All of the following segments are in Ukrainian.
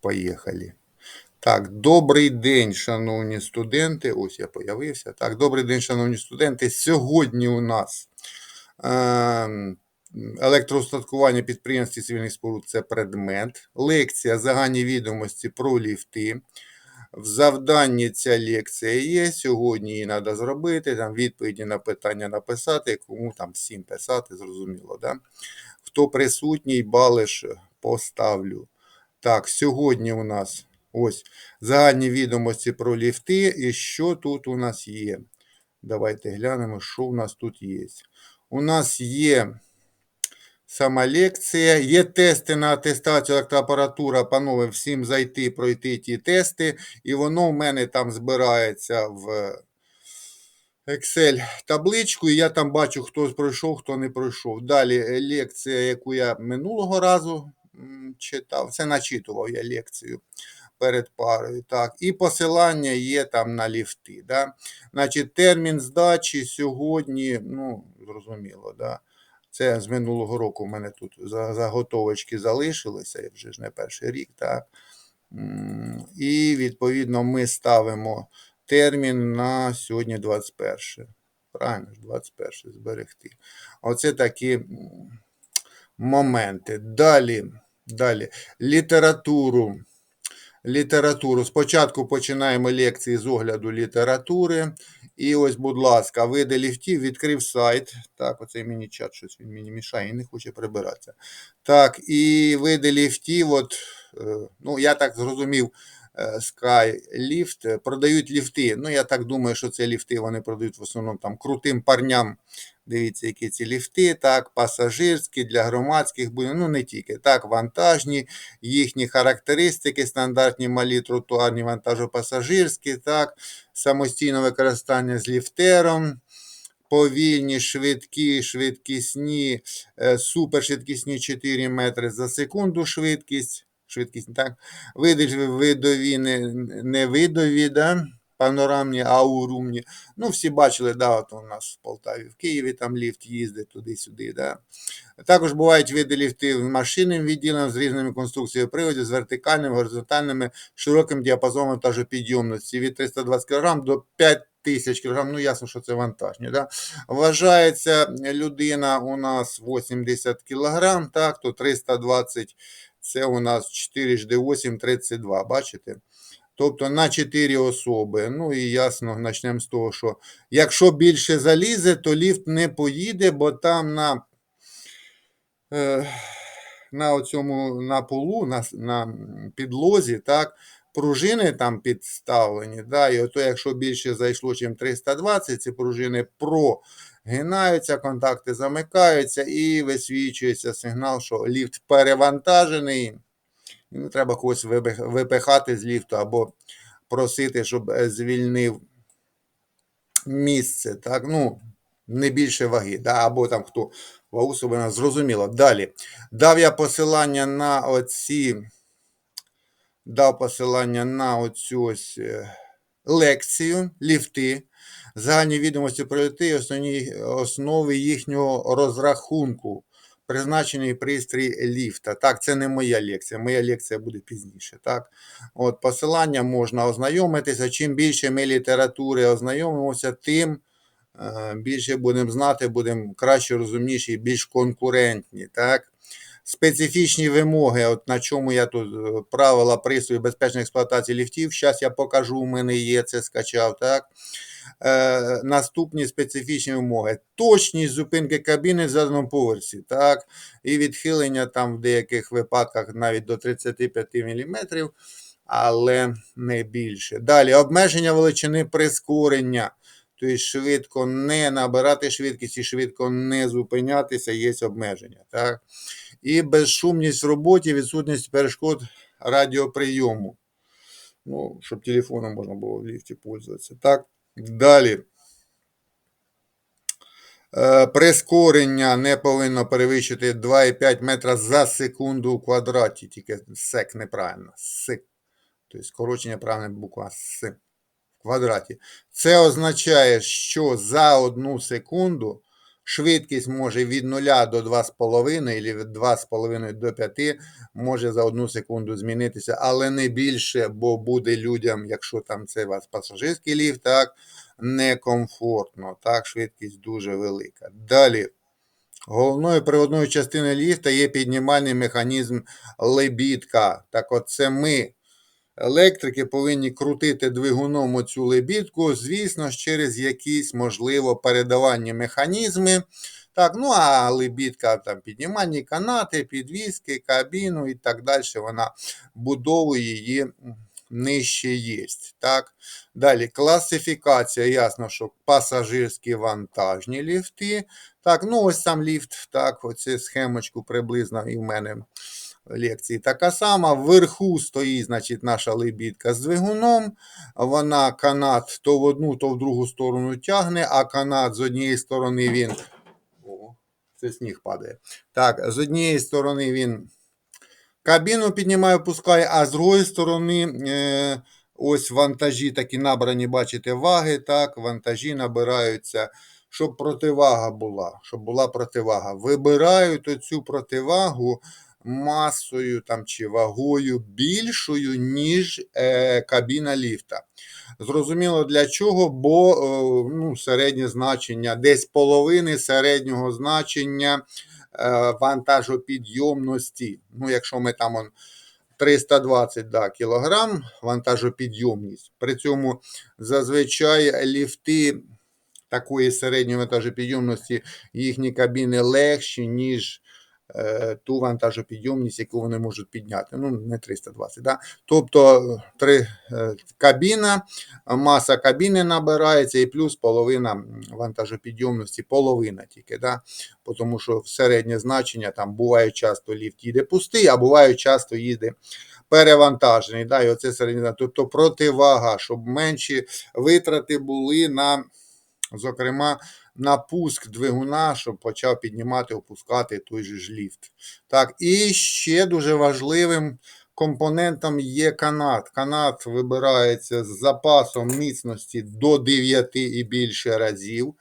Поїхали. Так, добрий день, шановні студенти. Ось я появився. Так, добрий день, шановні студенти. Сьогодні у нас е, електроустаткування підприємств і цивільних споруд це предмет. Лекція загальні відомості про ліфти. В завданні ця лекція є. Сьогодні її треба зробити. Там відповіді на питання написати, кому там всім писати, зрозуміло. Да? Хто присутній, балиш поставлю. Так, сьогодні у нас ось загальні відомості про ліфти. І що тут у нас є? Давайте глянемо, що у нас тут є. У нас є сама лекція, є тести на атестацію електроапаратура. Панове, всім зайти, пройти ті тести, і воно в мене там збирається в Excel табличку, і я там бачу, хто пройшов, хто не пройшов. Далі е, лекція, яку я минулого разу читав, це начитував я лекцію перед парою. Так, і посилання є там на ліфти. Да? Значить, термін здачі сьогодні, ну, зрозуміло, да? це з минулого року в мене тут за- заготовочки залишилися, я вже ж не перший рік. Так? І відповідно ми ставимо термін на сьогодні 21. Правильно ж, 21 зберегти. Оце такі моменти. Далі, далі. Літературу. Літературу. Спочатку починаємо лекції з огляду літератури. І ось, будь ласка, види ліфтів, відкрив сайт. Так, оцей мені чат, щось він мені мішає і не хоче прибиратися. Так, і види ліфтів, от, е, ну, я так зрозумів, Skylift е, продають ліфти. Ну, я так думаю, що це ліфти вони продають в основному там крутим парням. Дивіться, які ці ліфти, так, пасажирські, для громадських ну не тільки, так, вантажні, їхні характеристики, стандартні малі тротуарні вантажопасажирські, так, самостійне використання з ліфтером, повільні, швидкі, швидкісні, е, супершвидкісні 4 метри за секунду швидкість, швидкість, так, видові, не, не видові, да, панорамні, аурумні. Ну, всі бачили, да, от у нас в Полтаві, в Києві там ліфт їздить туди-сюди. Да. Також бувають види ліфтів машинним відділенням, з різними конструкціями приводів, з вертикальними, горизонтальними, широким діапазоном та підйомності від 320 кг до 5000 кг. Ну, ясно, що це вантажні. Да. Вважається людина у нас 80 кг, так, то 320 це у нас 4 жди 8, 32, бачите? Тобто на 4 особи. Ну і ясно, почнемо з того, що якщо більше залізе, то ліфт не поїде, бо там на е, на оцьому на полу, на, на підлозі, так, пружини там підставлені. Да, і ото, якщо більше зайшло, ніж 320, ці пружини прогинаються, контакти замикаються і висвічується сигнал, що ліфт перевантажений. І треба когось випихати з ліфту або просити, щоб е, звільнив місце. Так? Ну, не більше ваги, да? або там хто вагу собі зрозуміло. Далі. Дав я посилання на оці. Дав посилання на оцю ось е, лекцію, ліфти, загальні відомості про ліфти і основні основи їхнього розрахунку. Призначений пристрій ліфта. Так, це не моя лекція. Моя лекція буде пізніше. Так? От, посилання можна ознайомитися. Чим більше ми літератури ознайомимося, тим е, більше будемо знати, будемо краще розумніші більш конкурентні. Так? Специфічні вимоги, от на чому я тут е, правила пристрою безпечної експлуатації ліфтів. Зараз я покажу, у мене є це скачав. Так? Е, наступні специфічні вимоги. Точність зупинки кабіни в заданому поверсі, так, і відхилення там в деяких випадках навіть до 35 мм, але не більше. Далі обмеження величини прискорення. Тобто швидко не набирати швидкість і швидко не зупинятися, є обмеження. Так? І безшумність в роботі, відсутність перешкод радіоприйому. Ну, щоб телефоном можна було в ліфті пользуватися. Так, далі. Е, Прискорення не повинно перевищити 2,5 метра за секунду у квадраті, тільки сек неправильно. Сик. Тобто скорочення правильна буква С в квадраті. Це означає, що за одну секунду Швидкість може від 0 до 2,5 або від 2,5 до 5 може за одну секунду змінитися, але не більше, бо буде людям, якщо там це у вас пасажирський ліфт, так, некомфортно. Так, швидкість дуже велика. Далі. Головною приводною частиною ліфта є піднімальний механізм лебідка. Так от це ми, електрики, повинні крутити двигуном оцю лебідку, звісно через якісь, можливо, передавання механізми. Так, ну а лебідка, там піднімальні канати, підвіски, кабіну і так далі. Вона будовує її нижче є. Так. Далі класифікація, ясно, що пасажирські вантажні ліфти. Так, ну ось сам ліфт, так, оцю схемочку приблизно і в мене лекції така сама. Вверху стоїть, значить, наша лебідка з двигуном. Вона канат то в одну, то в другу сторону тягне, а канат з однієї сторони він. О, це сніг падає. Так, з однієї сторони він кабіну піднімає, опускає, а з другої сторони. Е- Ось вантажі такі набрані, бачите, ваги, так, вантажі набираються, щоб противага була. Щоб була противага. Вибирають оцю противагу масою там, чи вагою більшою, ніж е, кабіна ліфта. Зрозуміло для чого, бо е, ну, середнє значення, десь половини середнього значення е, вантажопідйомності. Ну, якщо ми там он, 320 да, кілограм вантажопідйомність. При цьому зазвичай ліфти такої середньої вантажопідйомності, їхні кабіни легші, ніж ту вантажопідйомність, яку вони можуть підняти. Ну, не 320. Да? Тобто три, е, кабіна, маса кабіни набирається і плюс половина вантажопідйомності, половина тільки. Да? Тому що середнє значення там буває часто ліфт їде пустий, а буває часто їде перевантажений. Да? І оце середнє, тобто противага, щоб менші витрати були на, зокрема, на пуск двигуна, щоб почав піднімати, опускати той же ж ліфт. Так, і ще дуже важливим компонентом є канат. Канат вибирається з запасом міцності до 9 і більше разів.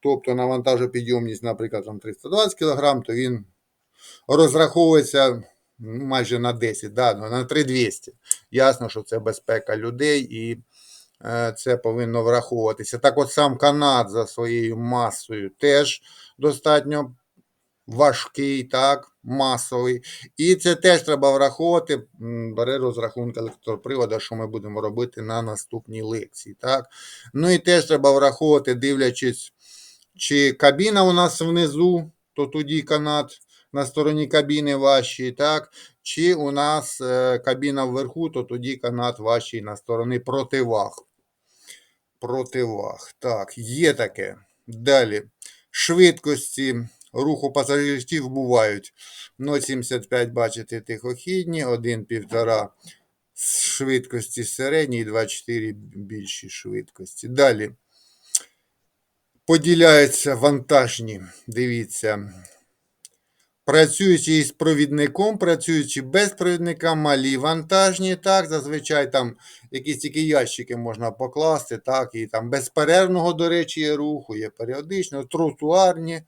Тобто навантажопідйомність, наприклад, там 320 кг, то він розраховується майже на 10, да, ну, на 3200. Ясно, що це безпека людей і це повинно враховуватися. Так от сам канат за своєю масою теж достатньо важкий, так, масовий. І це теж треба враховувати. Бере розрахунок електропривода, що ми будемо робити на наступній лекції. Так? Ну і теж треба враховувати, дивлячись, чи кабіна у нас внизу, то тоді канат на стороні кабіни важчий, так? Чи у нас е, кабіна вверху, то тоді канат важчий на сторони противаг. Противаг. Так, є таке. Далі. Швидкості руху пасажирів бувають 0,75, бачите, тихохідні, 1,5 швидкості середній, 2,4 більші швидкості. Далі. Поділяються вантажні. Дивіться. Працюючи із провідником, працюючи без провідника, малі вантажні, так, зазвичай там якісь тільки ящики можна покласти, так, і там безперервного, до речі, є руху, є періодично, тротуарні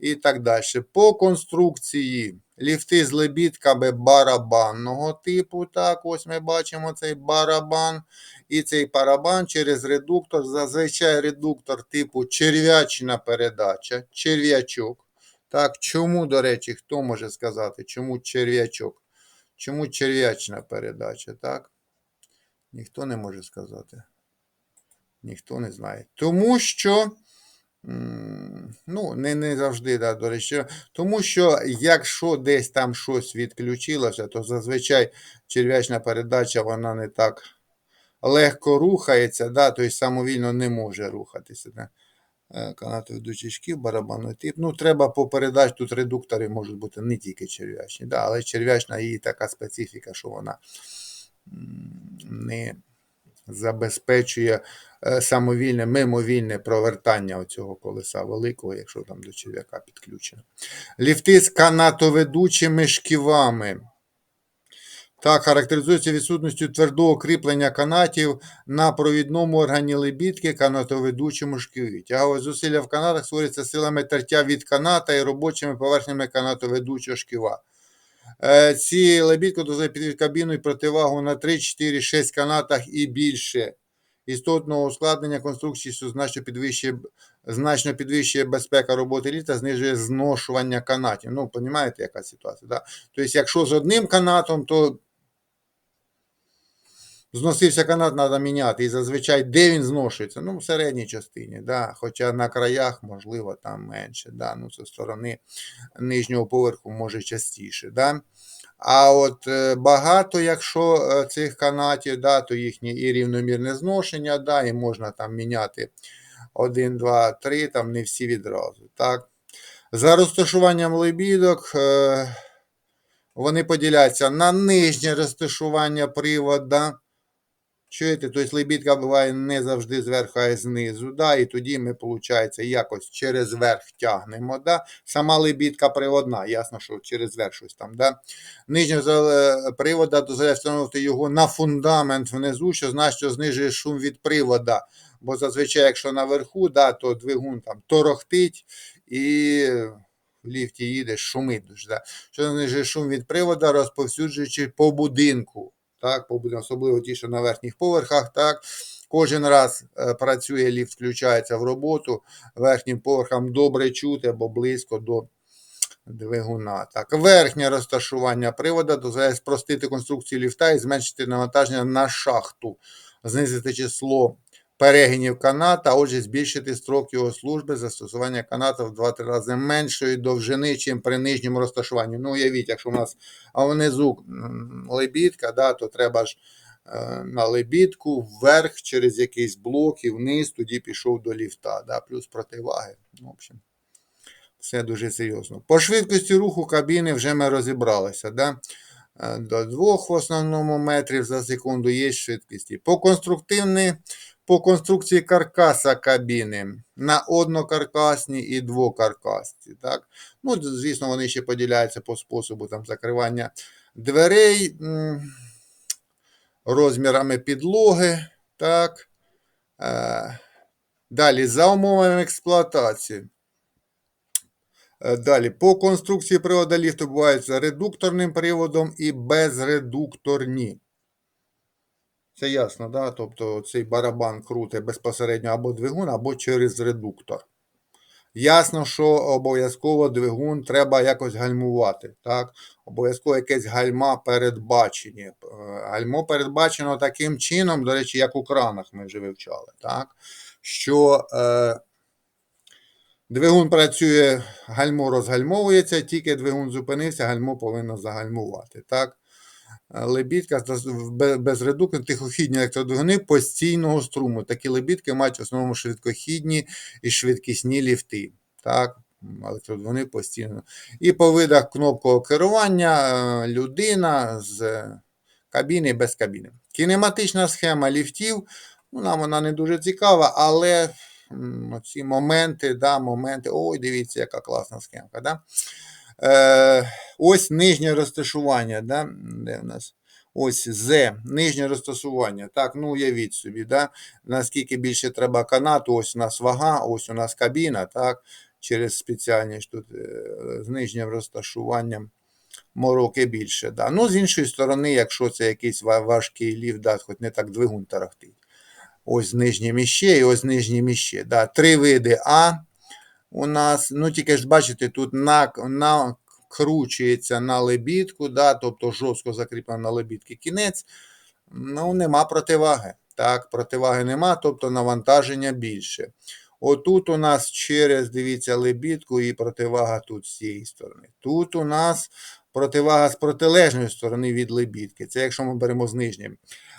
і так далі. По конструкції ліфти з лебідками барабанного типу, так, ось ми бачимо цей барабан. І цей барабан через редуктор, зазвичай редуктор типу черв'ячна передача, черв'ячок. Так, чому, до речі, хто може сказати, чому черв'ячок? Чому черв'ячна передача, так? Ніхто не може сказати. Ніхто не знає. Тому що, ну, не, не завжди, да, до речі, тому що якщо десь там щось відключилося, то зазвичай черв'ячна передача вона не так легко рухається, да, тобто самовільно не може рухатися. Да. Е, ведучий шків, барабанний тип. Ну, треба по передач, тут редуктори можуть бути не тільки черв'ячні, да, але черв'ячна її така специфіка, що вона не забезпечує е, самовільне, мимовільне провертання оцього колеса великого, якщо там до черв'яка підключено. Ліфти з канатоведучими шківами. Так, характеризується відсутністю твердого кріплення канатів на провідному органі лебідки канатоведучому шківі. Тягове зусилля в канатах створюється силами тертя від каната і робочими поверхнями канатоведучого шківа. Е, Ці лебідки дозволяють під кабіну і противагу на 3, 4, 6 канатах і більше. Істотного ускладнення конструкції, що значно підвищує, значно підвищує безпека роботи літа, знижує зношування канатів. Ну, розумієте, яка ситуація? Да? Тобто, якщо з одним канатом, то зносився канат, треба міняти. І зазвичай де він зношується? Ну, в середній частині, да. хоча на краях, можливо, там менше. Да. Ну, Зі сторони нижнього поверху може частіше. Да. А от е, багато, якщо е, цих канатів, да, то їхнє і рівномірне зношення, да, і можна там міняти 1, 2, 3, там не всі відразу. Так. За розташуванням лебідок е, вони поділяються на нижнє розташування привода. Чуєте, тобто лебідка буває не завжди зверху, а й знизу. Да? І тоді ми, виходить, якось через верх тягнемо. Да? Сама лебідка приводна, ясно, що через верх щось там. Да? Нижнього привода дозволяє встановити його на фундамент внизу, що значить, що знижує шум від привода. Бо зазвичай, якщо наверху, да, то двигун там торохтить і в ліфті їдеш, шумить дуже. Да? Що знижує шум від привода, розповсюджуючи по будинку так, особливо ті, що на верхніх поверхах, так. Кожен раз е, працює ліфт, включається в роботу. Верхнім поверхам добре чути або близько до двигуна. Так, верхнє розташування привода дозволяє спростити конструкцію ліфта і зменшити навантаження на шахту, знизити число перегинів каната, а отже, збільшити строк його служби застосування каната в 2-3 рази меншої довжини, чим при нижньому розташуванні. Ну, уявіть, якщо у нас а внизу лебідка, да, то треба ж е, на лебідку вверх через якийсь блок і вниз, тоді пішов до ліфта, да, плюс противаги. В общем, все дуже серйозно. По швидкості руху кабіни вже ми розібралися. Да? Е, До 2 в основному метрів за секунду є швидкості. По конструктивній по конструкції каркаса кабіни на однокаркасні і двокаркасні. Так? Ну, звісно, вони ще поділяються по способу там, закривання дверей, розмірами підлоги. Так? Е, Далі, за умовами експлуатації. Е, Далі, по конструкції привода ліфту бувають з редукторним приводом і безредукторні. Це ясно, да? Тобто цей барабан крутить безпосередньо або двигун, або через редуктор. Ясно, що обов'язково двигун треба якось гальмувати. Так? Обов'язково якесь гальма передбачені. Е, Гальмо передбачено таким чином, до речі, як у кранах ми вже вивчали. Так? Що е, двигун працює, гальмо розгальмовується, тільки двигун зупинився, гальмо повинно загальмувати. Так? Е, Лебідка з- бе- безредукторні тихохідні електродвигуни постійного струму. Такі лебідки мають в основному швидкохідні і швидкісні ліфти. Так, електродвигуни постійно. І по видах кнопкового керування е, людина з кабіни без кабіни. Кінематична схема ліфтів. Ну, нам вона не дуже цікава, але ці моменти, да, моменти. Ой, дивіться, яка класна схемка. Да? Е, ось нижнє розташування. Да? Де в нас? Ось З, нижнє розташування. Так, ну уявіть собі, да? наскільки більше треба канату, ось у нас вага, ось у нас кабіна, так? через спеціальні тут е, з нижнім розташуванням мороки більше. Да? Ну, з іншої сторони, якщо це якийсь важкий ліфт, да, хоч не так двигун тарахтить. Ось нижнє міще і ось нижнє міще. Да? Три види А у нас, ну тільки ж бачите, тут на, накручується на лебідку, да, тобто жорстко закріплено на лебідки кінець, ну нема противаги. Так, противаги нема, тобто навантаження більше. Отут у нас через, дивіться, лебідку і противага тут з цієї сторони. Тут у нас противага з протилежної сторони від лебідки. Це якщо ми беремо з нижнім.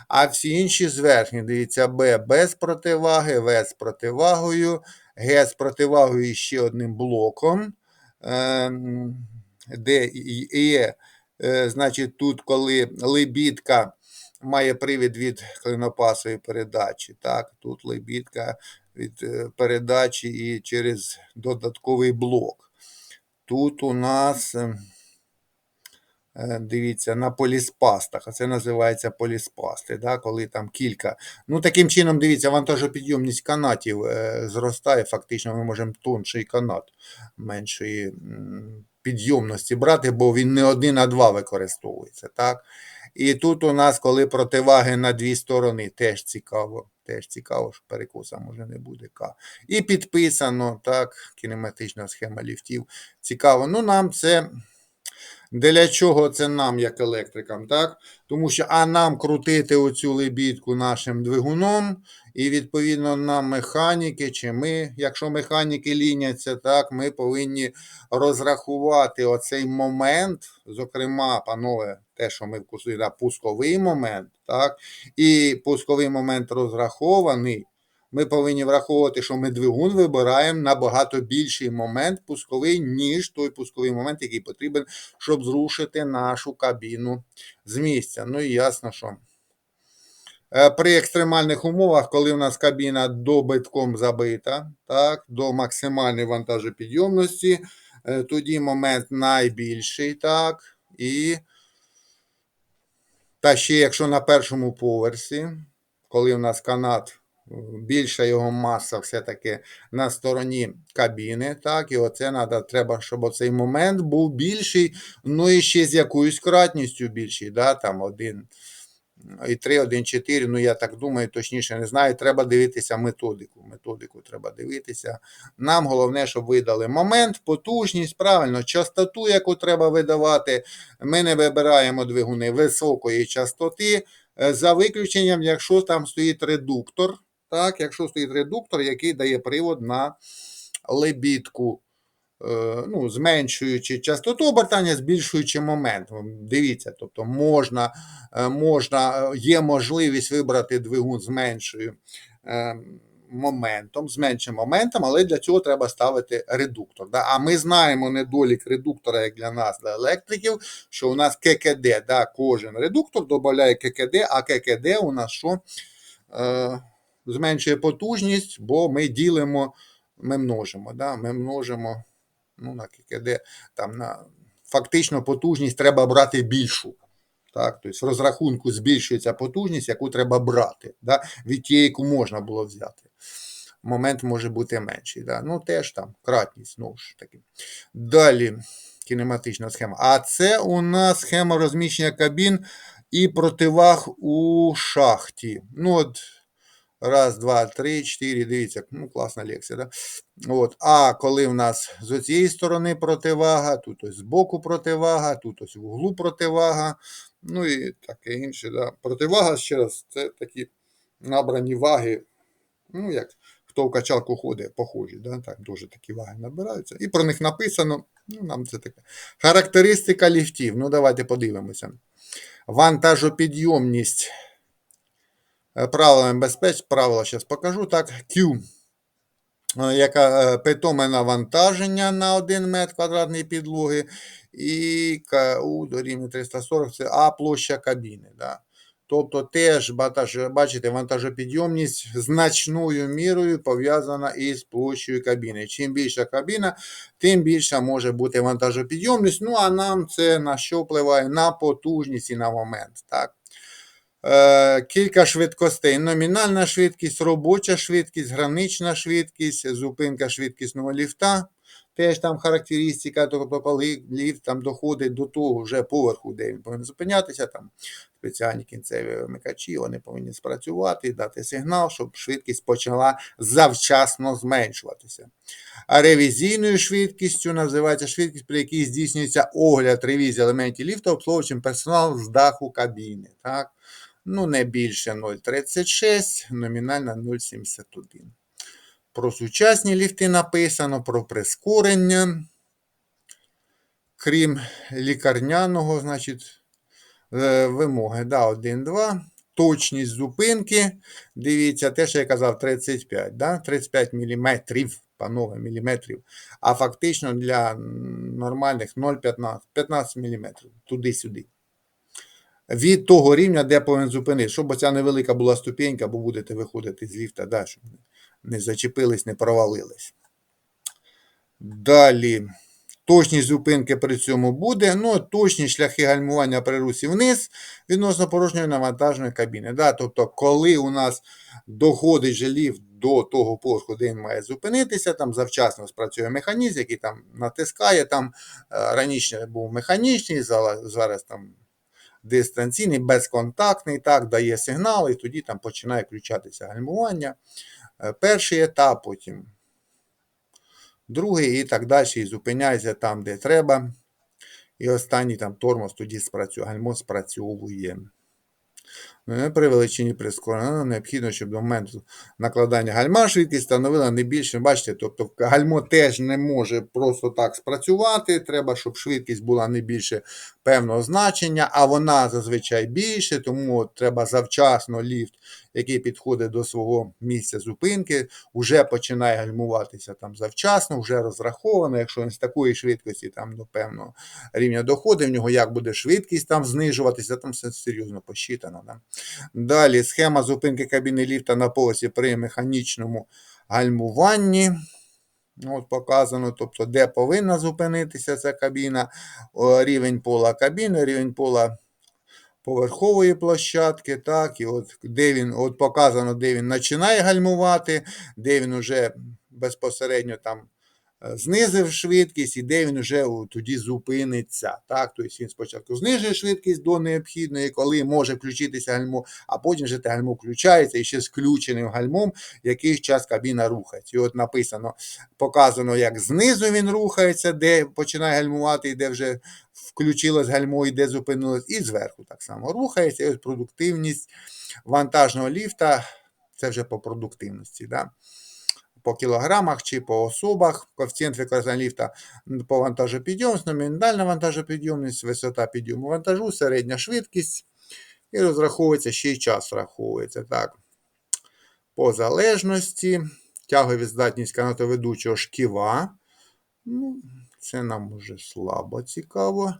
А всі інші з верхньої, дивіться, Б без противаги, В з противагою, Г противагою ще одним блоком. де Д і Е, е, значить, тут, коли лебідка має привід від клинопасової передачі, так, тут лебідка від е, передачі і через додатковий блок. Тут у нас. Е, дивіться, на поліспастах. А це називається поліспасти, да, коли там кілька. Ну, таким чином, дивіться, вантажопідйомність канатів е, зростає. Фактично, ми можемо тонший канат меншої підйомності брати, бо він не один, а два використовується. Так? І тут у нас, коли противаги на дві сторони, теж цікаво. Теж цікаво, що перекоса може не буде К. І підписано, так, кінематична схема ліфтів. Цікаво. Ну, нам це. Для чого це нам, як електрикам, так? Тому що а нам крутити оцю лебідку нашим двигуном, і відповідно нам механіки, чи ми, якщо механіки ліняться, так, ми повинні розрахувати оцей момент, зокрема, панове, те, що ми вкусили, пусковий момент, так, і пусковий момент розрахований. Ми повинні враховувати, що ми двигун вибираємо набагато більший момент пусковий, ніж той пусковий момент, який потрібен, щоб зрушити нашу кабіну з місця. Ну і ясно, що е, при екстремальних умовах, коли в нас кабіна добитком забита, так, до максимальної вантажопідйомності, е, тоді момент найбільший, так, і та ще якщо на першому поверсі, коли в нас канат, більша його маса все-таки на стороні кабіни, так, і оце надо, треба, щоб оцей момент був більший, ну і ще з якоюсь кратністю більший, да, там один і 3, 1, 4, ну я так думаю, точніше не знаю. Треба дивитися методику. Методику треба дивитися. Нам головне, щоб видали момент, потужність, правильно, частоту, яку треба видавати. Ми не вибираємо двигуни високої частоти, е, за виключенням, якщо там стоїть редуктор. Так, якщо стоїть редуктор, який дає привод на лебідку. Е, ну, зменшуючи частоту обертання, збільшуючи момент. Дивіться, тобто можна, е, можна, е, є можливість вибрати двигун з меншою моментом, з меншим моментом, але для цього треба ставити редуктор. Да? А ми знаємо недолік редуктора, як для нас, для електриків, що у нас ККД, да? кожен редуктор додає ККД, а ККД у нас що? Зменшує потужність, бо ми ділимо, ми множимо. Да? Ми множимо ну, на ККД, там на фактично потужність треба брати більшу. Так, тобто в розрахунку збільшується потужність, яку треба брати, да, від тієї, яку можна було взяти. Момент може бути менший. Да. Ну, теж там кратність, знову ж таки. Далі кінематична схема. А це у нас схема розміщення кабін і противаг у шахті. Ну, от Раз, два, три, чотири. Дивіться, ну, класна лекція. Да? От. А коли в нас з цієї сторони противага, тут ось з боку противага, тут ось в углу противага, ну і таке інше. Да? Противага, ще раз, це такі набрані ваги. Ну, як хто в качалку ходить, похожі. Да? Так, Дуже такі ваги набираються. І про них написано. ну, нам це таке. Характеристика ліфтів. Ну, давайте подивимося. Вантажопідйомність. Е, правилами безпеки, правила зараз покажу. Так, Q, е, яка е, питоме навантаження на 1 метр квадратний підлоги, і КУ дорівнює 340 це А площа кабіни. Да. Тобто теж бачите, вантажопідйомність значною мірою пов'язана із площею кабіни. Чим більша кабіна, тим більша може бути вантажопідйомність. Ну а нам це на що впливає? На потужність і на момент. Так. Е, кілька швидкостей. Номінальна швидкість, робоча швидкість, гранична швидкість, зупинка швидкісного ліфта. Теж там характеристика, тобто коли ліфт там доходить до того вже поверху, де він повинен зупинятися, там спеціальні кінцеві вмикачі, вони повинні спрацювати, дати сигнал, щоб швидкість почала завчасно зменшуватися. А ревізійною швидкістю називається швидкість, при якій здійснюється огляд ревізії елементів ліфта обслуговуючим персоналом з даху кабіни. Так? Ну не більше 0,36, номінальна 0,71. Про сучасні ліфти написано, про прискорення. Крім лікарняного, значить, е, вимоги. Да, 1, 2. Точність зупинки. Дивіться, те, що я казав, 35. да? 35 мм, панове, міліметрів. А фактично для нормальних 0,15 15 мм. Туди-сюди від того рівня, де повинен зупинити, щоб ця невелика була ступенька, бо будете виходити з ліфта, да, щоб не зачепились, не провалились. Далі. Точність зупинки при цьому буде, ну, точні шляхи гальмування при русі вниз відносно порожньої навантаженої кабіни. Да? Тобто, коли у нас доходить же ліфт до того поверху, де він має зупинитися, там завчасно спрацює механізм, який там натискає. Там е, раніше був механічний, зараз там дистанційний, безконтактний, так, дає сигнал, і тоді там починає включатися гальмування. Е, Перший етап, потім другий і так далі, і зупиняється там, де треба. І останній там тормоз тоді спрацює, гальмо спрацьовує. При величині прискорення необхідно, щоб до моменту накладання гальма швидкість становила не більше. Бачите, тобто гальмо теж не може просто так спрацювати. Треба, щоб швидкість була не більше певного значення, а вона зазвичай більше, тому треба завчасно ліфт, який підходить до свого місця зупинки, вже починає гальмуватися там завчасно, вже розраховано. Якщо він з такої швидкості там до певного рівня доходить, в нього як буде швидкість там знижуватися, там все серйозно посчитано. Да? Далі схема зупинки кабіни ліфта на полосі при механічному гальмуванні. От показано, тобто, де повинна зупинитися ця кабіна, рівень пола кабіни, рівень пола поверхової площадки, так, і от де він, от показано, де він починає гальмувати, де він вже безпосередньо там знизив швидкість і де він вже тоді зупиниться. Так? Тобто він спочатку знижує швидкість до необхідної, коли може включитися гальмо, а потім вже те гальмо включається і ще з включеним гальмом якийсь час кабіна рухається. І от написано, показано, як знизу він рухається, де починає гальмувати, і де вже включилось гальмо і де зупинилось, і зверху так само рухається. І ось продуктивність вантажного ліфта, це вже по продуктивності. Да? По кілограмах чи по особах, коефіцієнт використання ліфта по вантажопідйомність, номінальна вантажопідйомність, висота підйому вантажу, середня швидкість. І розраховується ще й час раховується. Так. По залежності, тягові здатність канатоведучого шківа. Ну, це нам уже слабо цікаво.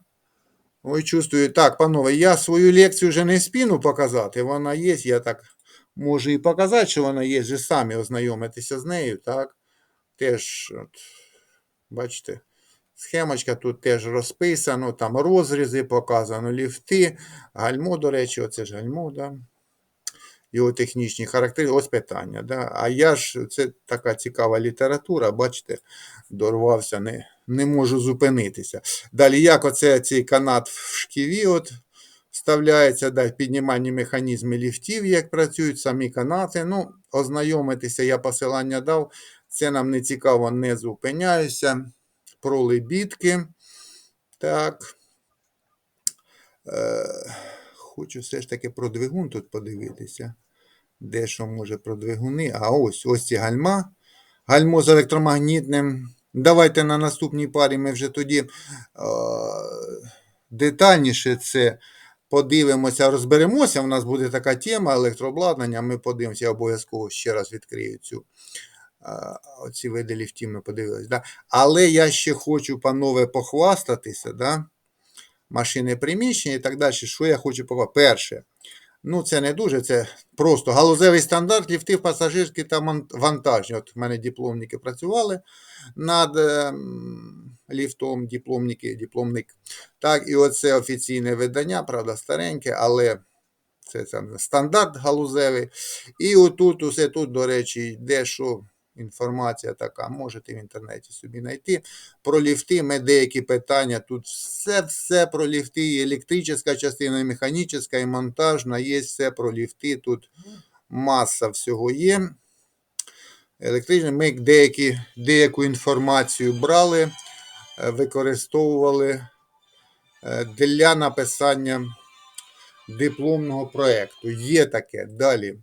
Ой, чувствую. Так, панове, я свою лекцію вже не спіну показати. Вона є, я так можу і показати, що вона є, вже самі ознайомитися з нею, так? Теж, от, бачите, схемочка тут теж розписано, там розрізи показано, ліфти, гальмо, до речі, оце ж гальмо, да? Його технічні характеристики, ось питання. Да? А я ж, це така цікава література, бачите, дорвався, не, не можу зупинитися. Далі, як оце цей канат в шківі от, вставляється, да, піднімання механізми ліфтів, як працюють самі канати. Ну, ознайомитися, я посилання дав. Це нам не цікаво, не зупиняюся. Про лебідки. Так. Е, хочу все ж таки про двигун тут подивитися. Де що може про двигуни? А ось ось ці гальма. Гальмо з електромагнітним. Давайте на наступній парі ми вже тоді е, детальніше це подивимося, розберемося. У нас буде така тема електрообладнання. Ми подивимося, я обов'язково ще раз відкрию цю. Оці види ліфтів ми подивилися. Да? Але я ще хочу, панове, похвастатися. Да? Машини приміщення і так далі. Що я хочу показати? Перше. Ну, це не дуже, це просто галузевий стандарт ліфтів пасажирські та вантажні. От в мене дипломники працювали над ем, ліфтом, дипломники, дипломник. Так, і оце офіційне видання, правда, стареньке, але це там стандарт галузевий. І отут, усе тут, до речі, йде, що інформація така, можете в інтернеті собі знайти. Про ліфти ми деякі питання. Тут все-все про ліфти, і електрична частина, і механічна, і монтажна, є все про ліфти. Тут маса всього є. Електрична, ми деякі, деяку інформацію брали, використовували е, для написання дипломного проєкту. Є таке. Далі.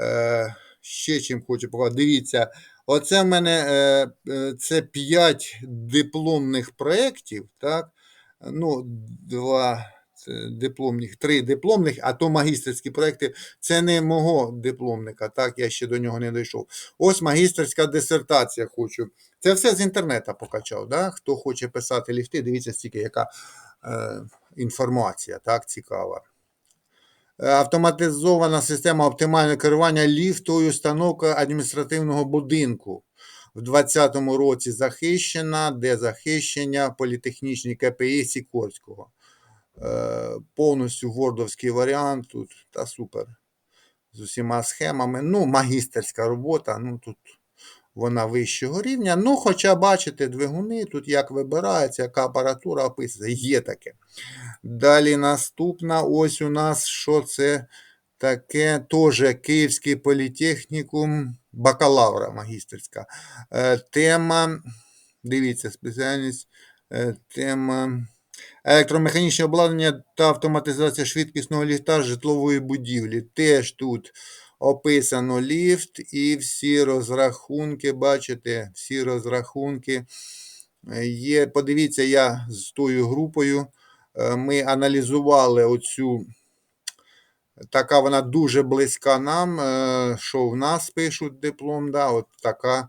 Е, ще чим хочу показати. Дивіться, оце в мене е, е, це 5 дипломних проєктів. Так? Ну, два це дипломних, три дипломних, а то магістерські проєкти. Це не мого дипломника, так, я ще до нього не дійшов. Ось магістерська дисертація хочу. Це все з інтернету покачав. Да? Хто хоче писати ліфти, дивіться, стільки яка е, інформація, так, цікава. Е, Автоматизована система оптимального керування ліфтовою установкою адміністративного будинку. в 2020 році захищена, де захищення політехнічні КПІ Сікорського. Е, повністю вордовський варіант тут та супер. З усіма схемами. Ну, магістерська робота, ну тут вона вищого рівня. Ну, хоча бачите, двигуни, тут як вибирається, яка апаратура описується, є таке. Далі наступна, ось у нас що це таке, теж Київський політехнікум, бакалавра магістерська. Е, тема, дивіться, спеціальність, е, тема. Електромеханічне обладнання та автоматизація швидкісного ліфта житлової будівлі. Теж тут описано ліфт і всі розрахунки, бачите, всі розрахунки є. Подивіться, я з тою групою. е, Ми аналізували оцю, така вона дуже близька нам, е, що в нас пишуть диплом, да, от така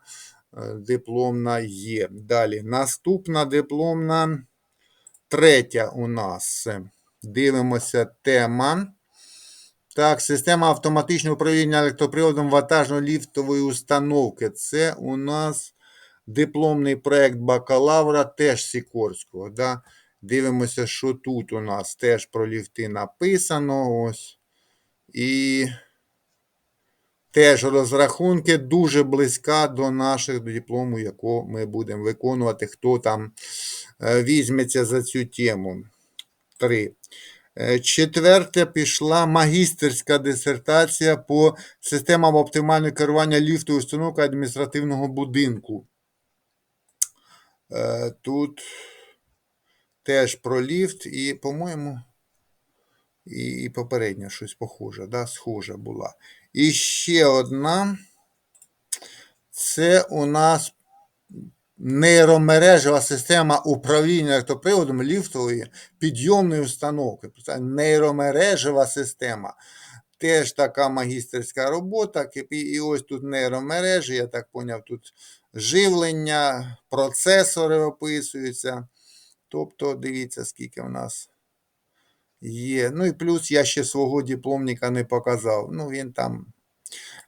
е, дипломна є. Далі. Наступна дипломна. Третя у нас. Дивимося тема. Так, система автоматичного управління електроприводом вантажно-ліфтової установки. Це у нас дипломний проєкт бакалавра, теж Сікорського. Да? Дивимося, що тут у нас теж про ліфти написано. Ось. І теж розрахунки дуже близька до наших диплому, яку ми будемо виконувати, хто там візьметься за цю тему. Три. Е, Четверте пішла магістерська дисертація по системам оптимального керування ліфтової установки адміністративного будинку. Е, Тут теж про ліфт і, по-моєму, і попередня щось похоже, да, схожа була. І ще одна. Це у нас нейромережева система управління електроприводом ліфтової підйомної установки. Нейромережева система. Теж така магістерська робота. І ось тут нейромережі, я так поняв, тут живлення, процесори описуються. Тобто, дивіться, скільки в нас є. Ну і плюс я ще свого дипломника не показав. Ну, він там.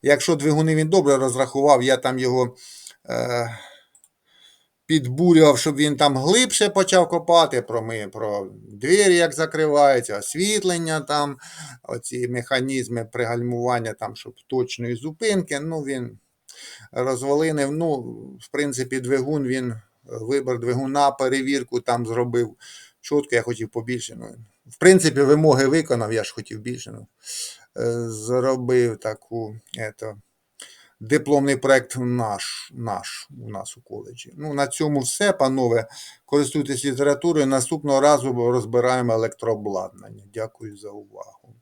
Якщо двигуни він добре розрахував, я там його е, підбурював, щоб він там глибше почав копати, про, ми, про двері, як закриваються, освітлення, там, оці механізми пригальмування, там, щоб точної зупинки. Ну, він розвалинив. Ну, в принципі, двигун він вибор двигуна, перевірку там зробив. Чітко, я хотів побільше. Ну, в принципі, вимоги виконав, я ж хотів більше. Ну, е, зробив таку ето, дипломний проект наш, наш у нас у коледжі. Ну, на цьому все, панове. Користуйтесь літературою. Наступного разу розбираємо електрообладнання. Дякую за увагу.